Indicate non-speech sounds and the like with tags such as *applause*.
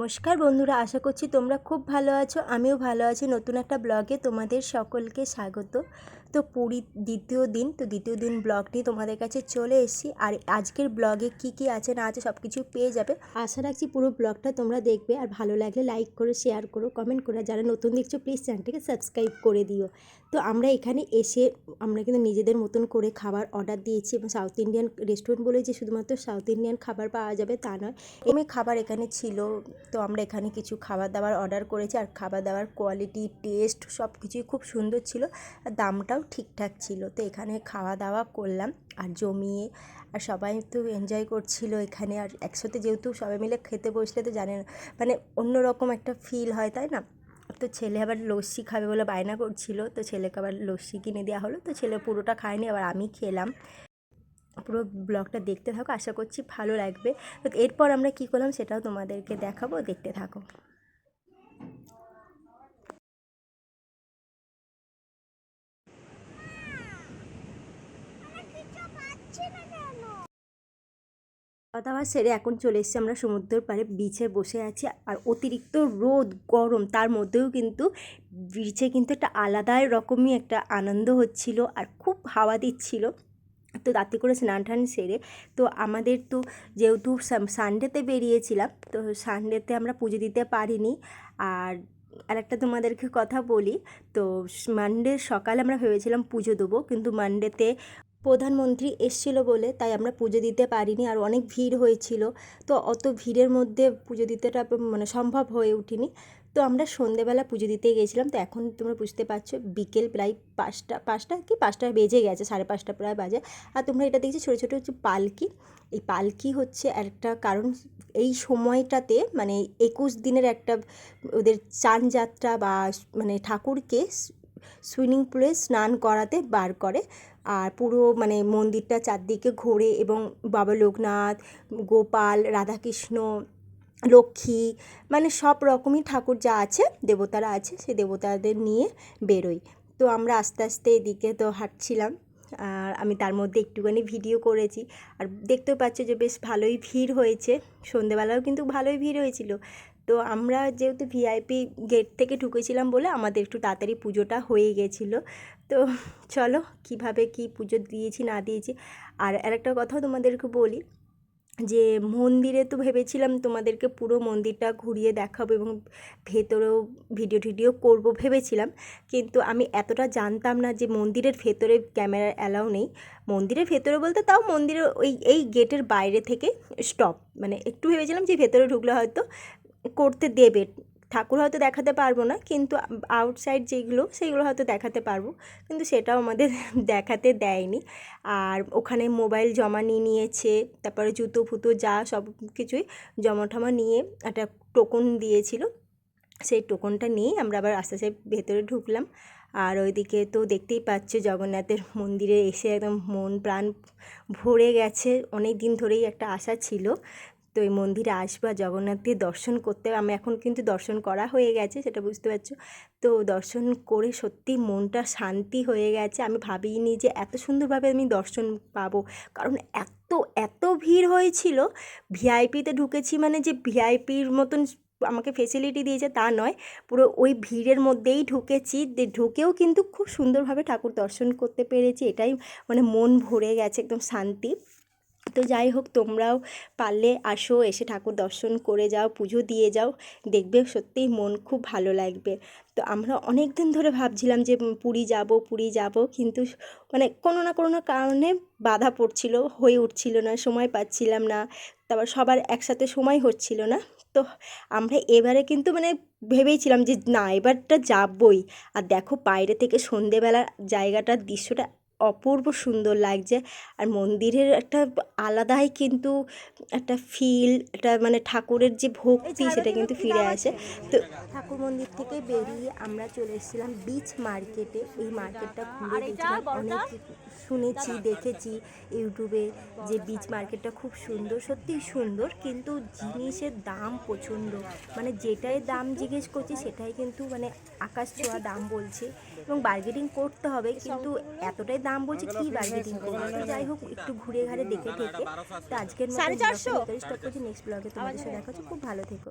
নমস্কার বন্ধুরা, আশা করছি তোমরা খুব ভালো আছো। আমিও ভালো আছি। নতুন একটা ব্লগে তোমাদের সকলকে স্বাগত। তো পুরী দ্বিতীয় দিন, তো দ্বিতীয় দিন ব্লগটি তোমাদের কাছে চলে এসেছি। আর আজকের ব্লগে কি কি আছে না আছে সব কিছু পেয়ে যাবে। আশা রাখছি পুরো ব্লগটা তোমরা দেখবে। আর ভালো লাগলে লাইক করো শেয়ার করো কমেন্ট করো। যারা নতুন দেখছ প্লিজ চ্যানেলটিকে সাবস্ক্রাইব করে দিও। তো আমরা এখানে এসে আমরা কিন্তু নিজেদের মতন করে খাবার অর্ডার দিয়েছি এবং সাউথ ইন্ডিয়ান রেস্টুরেন্ট বলে যে শুধুমাত্র সাউথ ইন্ডিয়ান খাবার পাওয়া যাবে তা নয়। এমনি খাবার এখানে ছিল, তো আমরা এখানে কিছু খাবার দাবার অর্ডার করেছি। আর খাবার দাবার কোয়ালিটি টেস্ট সব কিছুই খুব সুন্দর ছিল। আর দামটাও ঠিকঠাক ছিল। তো এখানে খাওয়া দাওয়া করলাম আর জমিয়ে আর সবাই তো এনজয় করছিল এখানে। আর একসাথে যেহেতু সবাই মিলে খেতে বসলে তো জানেন মানে অন্যরকম একটা ফিল হয়, তাই না? তো ছেলে আবার লস্যি খাবে বলে বায়না করছিল। তো ছেলেকে আবার লস্যি কিনে দেওয়া হলো। তো ছেলে পুরোটা খায়নি, আবার আমি খেলাম। পুরো ব্লগটা দেখতে থাকো, আশা করছি ভালো লাগবে। তো এরপর আমরা কী করলাম সেটাও তোমাদেরকে দেখাবো, দেখতে থাকো। খাওয়া দাওয়া সেরে এখন চলে এসেছি আমরা সমুদ্রের পাড়ে বিচে বসে আছি। আর অতিরিক্ত রোদ, গরম, তার মধ্যেও কিন্তু বিচে কিন্তু একটা আলাদাই রকমই একটা আনন্দ হচ্ছিল আর খুব হাওয়া দিচ্ছিল। তো রাতে করে স্নান টান সেরে তো আমাদের তো যেহেতু সানডেতে বেরিয়েছিলাম, তো সানডেতে আমরা পুজো দিতে পারিনি। আর আর একটা তোমাদেরকে কথা বলি, তো মানডে সকালে আমরা ভেবেছিলাম পুজো দেবো, কিন্তু মানডেতে প্রধানমন্ত্রী এসছিল বলে তাই আমরা পুজো দিতে পারিনি আর অনেক ভিড় হয়েছিল। তো অত ভিড়ের মধ্যে পুজো দিতেটা মানে সম্ভব হয়ে উঠিনি। তো আমরা সন্ধেবেলা পুজো দিতে গেছিলাম। তো এখন তোমরা বুঝতে পারছ বিকেল প্রায় পাঁচটা পাঁচটা কি পাঁচটা বেজে গেছে, সাড়ে পাঁচটা প্রায় বাজে। আর তোমরা এটা দেখছি ছোটো ছোটো হচ্ছে পালকি। এই পালকি হচ্ছে একটা কারণ এই সময়টাতে মানে একুশ দিনের একটা ওদের চান যাত্রা বা মানে ঠাকুরকে সুইমিং পুলে স্নান করাতে বার করে। আর পুরো মানে মন্দিরটা চারদিকে ঘোরে এবং বাবা লোকনাথ, গোপাল, রাধাকৃষ্ণ, লক্ষ্মী মানে সব রকমই ঠাকুর যা আছে, দেবতারা আছে, সেই দেবতাদের নিয়ে বেরোই। তো আমরা আস্তে আস্তে এদিকে তো হাঁটছিলাম। আর আমি তার মধ্যে একটুখানি ভিডিও করেছি। আর দেখতেও পাচ্ছ যে বেশ ভালোই ভিড় হয়েছে। সন্ধেবেলাও কিন্তু ভালোই ভিড় হয়েছিল। তো আমরা যেহেতু ভিআইপি গেট থেকে ঢুকেছিলাম বলে আমাদের একটু তাড়াতাড়ি পুজোটা হয়ে গেছিল। তো চলো, কীভাবে কি পুজো দিয়েছি না দিয়েছি। আর একটা কথাও তোমাদেরকে বলি যে মন্দিরে তো ভেবেছিলাম তোমাদেরকে পুরো মন্দিরটা ঘুরিয়ে দেখাবো এবং ভেতরেও ভিডিও টিডিও করব ভেবেছিলাম। কিন্তু আমি এতটা জানতাম না যে মন্দিরের ভেতরে ক্যামেরা অ্যালাউ নেই। মন্দিরের ভেতরে বলতে তাও মন্দিরের ওই, এই গেটের বাইরে থেকে স্টপ মানে একটু ভেবেছিলাম যে ভেতরে ঢুকলে হয়তো করতে দেবে। ঠাকুর হয়তো দেখাতে পারব না, কিন্তু আউটসাইড যেগুলো সেইগুলো হয়তো দেখাতে পারব, কিন্তু সেটাও আমাদের *laughs* দেখাতে দেয়নি। আর ওখানে মোবাইল জমা নিয়ে নিয়েছে, তারপরে জুতো ফুতো যা সব কিছুই জমা টমা নিয়ে একটা টোকন দিয়েছিল। সেই টোকনটা নিয়েই আমরা আবার আস্তে আস্তে ভেতরে ঢুকলাম। আর ওইদিকে তো দেখতেই পাচ্ছ জগন্নাথের মন্দিরে এসে একদম মন প্রাণ ভরে গেছে। অনেক দিন ধরেই একটা আশা ছিল তো এই মন্দিরে আসবা জগন্নাথকে দর্শন করতে আমি এখন কিন্তু দর্শন করা হয়ে গেছে, সেটা বুঝতে পারছ। তো দর্শন করে সত্যি মনটা শান্তি হয়ে গেছে। আমি ভাবিনি যে এত সুন্দরভাবে আমি দর্শন পাবো। কারণ এত এত ভিড় হয়েছিল ভিআইপিতে ঢুকেছি মানে যে ভিআইপির মতন আমাকে ফেসিলিটি দিয়েছে তা নয়। পুরো ওই ভিড়ের মধ্যেই ঢুকেছি। ঢুকেও কিন্তু খুব সুন্দরভাবে ঠাকুর দর্শন করতে পেরেছি। এটাই মানে মন ভরে গেছে, একদম শান্তি। তো যাই হোক, তোমরাও পারলে আসো, এসে ঠাকুর দর্শন করে যাও, পুজো দিয়ে যাও, দেখবে সত্যিই মন খুব ভালো লাগবে। তো আমরা অনেক দিন ধরে ভাবছিলাম যে পুরী যাব পুরী যাব, কিন্তু মানে কোনো না কোনো কারণে বাধা পড়ছিল, হয়ে উঠছিল না, সময় পাচ্ছিলাম না, তারপর সবার একসাথে সময় হচ্ছিল না। তো আমরা এবারে কিন্তু মানে ভেবেইছিলাম যে না, এবারটা যাবই। আর দেখো, বাইরে থেকে সন্ধেবেলার জায়গাটার দৃশ্যটা অপূর্ব সুন্দর লাগছে। আর মন্দিরের একটা আলাদাই কিন্তু একটা ফিল একটা মানে ঠাকুরের যে ভক্তি সেটা কিন্তু ফিরে আসে। তো ঠাকুর মন্দির থেকে বেরিয়ে আমরা চলে এসেছিলাম বিচ মার্কেটে এই মার্কেটটা ঘুরে দেখছিলাম অনেক শুনেছি দেখেছি ইউটিউবে যে বিচ মার্কেটটা খুব সুন্দর সত্যিই সুন্দর কিন্তু জিনিসের দাম প্রচণ্ড। মানে যেটাই দাম জিজ্ঞেস করছি সেটাই কিন্তু মানে আকাশ ছোঁয়া দাম বলছে। এবং বার্গেটিং করতে হবে কিন্তু এতটাই দাম বলছে কি বার্গেটিং করব? তো যাই হোক একটু ঘুরে ঘাড়ে দেখে থেকে তো আজকের মতো স্টপ করছি নেক্সট ব্লগে তোমাদের সাথে দেখা হচ্ছে। খুব ভালো থেকো।